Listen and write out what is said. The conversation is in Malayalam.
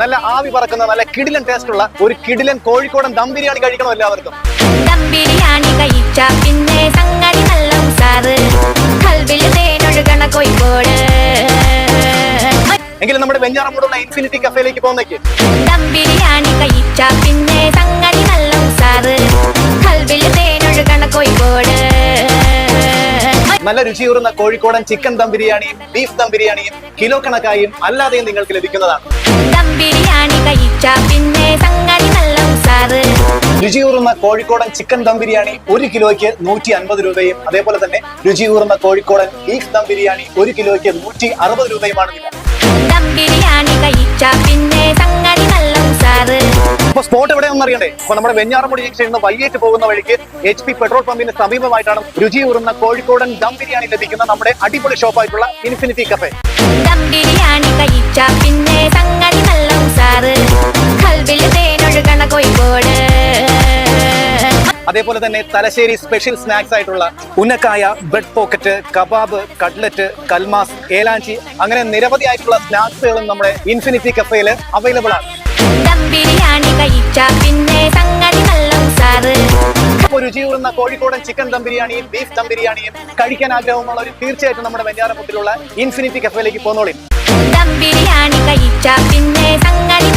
നല്ല ആവി പറക്കുന്ന നല്ല കിടിലൻ ടേസ്റ്റ് ഉള്ള ഒരു കിടിലൻ കോഴിക്കോടൻ ദം ബിരിയാണി കഴിക്കണം എല്ലാവർക്കും. ദം ബിരിയാണി കഴിച്ച പിന്നെ സംഗതി നല്ല ഉസാറ്. തേനൊഴുകണ കോഴിക്കോട്. എങ്കിലും നമ്മുടെ വെഞ്ഞാറമ്മൂടുള്ള ഇൻഫിനിറ്റി കഫേയിലേക്ക് പോകുന്നേക്ക് ദം ബിരിയാണി കഴിച്ച പിന്നെ സംഗതി നല്ല ഉസാറ്. തേനൊഴുകണ കോഴിക്കോട്. നല്ല രുചിയൂറുന്ന കോഴിക്കോടൻ ചിക്കൻ ദം ബിരിയാണിയും ബീഫ് ദം ബിരിയാണിയും കിലോ കണക്കായും അല്ലാതെയും നിങ്ങൾക്ക് ലഭിക്കുന്നതാണ്. രുചിയൂറുന്ന കോഴിക്കോടൻ ചിക്കൻ ദം ബിരിയാണി ഒരു കിലോയ്ക്ക് നൂറ്റി അൻപത് രൂപയും അതേപോലെ തന്നെ രുചിയൂറുന്ന കോഴിക്കോടൻ ബീഫ് ദം ബിരിയാണി ഒരു കിലോയ്ക്ക് നൂറ്റി അറുപത് രൂപയുമാണ് വില. അപ്പൊ സ്പോട്ട് എവിടെയാണെന്ന് അറിയണ്ടേ? അപ്പൊ നമ്മുടെ വെഞ്ഞാറമുടി ജംഗ്ഷനിൽ നിന്ന് വൈകിട്ട് പോകുന്ന വഴിക്ക് എച്ച് പി പെട്രോൾ പമ്പിന് സമീപമായിട്ടാണ് രുചിയൂറുന്ന കോഴിക്കോടൻ ദം ബിരിയാണി ലഭിക്കുന്ന നമ്മുടെ അടിപൊളി ഷോപ്പായിട്ടുള്ള ഇൻഫിനിറ്റി കഫേ ദം ബിരിയാണി കഴിച്ച പിന്നെ സംഗതി നല്ല ഉസാറ് അതേപോലെ തന്നെ തലശ്ശേരി സ്പെഷ്യൽ സ്നാക്സ് ആയിട്ടുള്ള unnakkaya bread pocket kebab cutlet kalmas elanji അങ്ങനെ നിരവധി ആയിട്ടുള്ള സ്നാക്സുകളും നമ്മുടെ ഇൻഫിനിറ്റി കഫേയിൽ അവൈലബിൾ ആണ്. രുചിയൂറുന്ന കോഴിക്കോടൻ ചിക്കൻ ദം ബിരിയാണിയും ബീഫ് ദം ബിരിയാണിയും കഴിക്കാൻ ആഗ്രഹമുള്ള ഒരു തീർച്ചയായിട്ടും നമ്മുടെ വെഞ്ഞാറമ്പത്തിലുള്ള ഇൻഫിനിറ്റി കഫേയിലേക്ക് പോന്നോളി ദം ബിരിയാണി കഴിച്ച പിന്നെ സംഗതി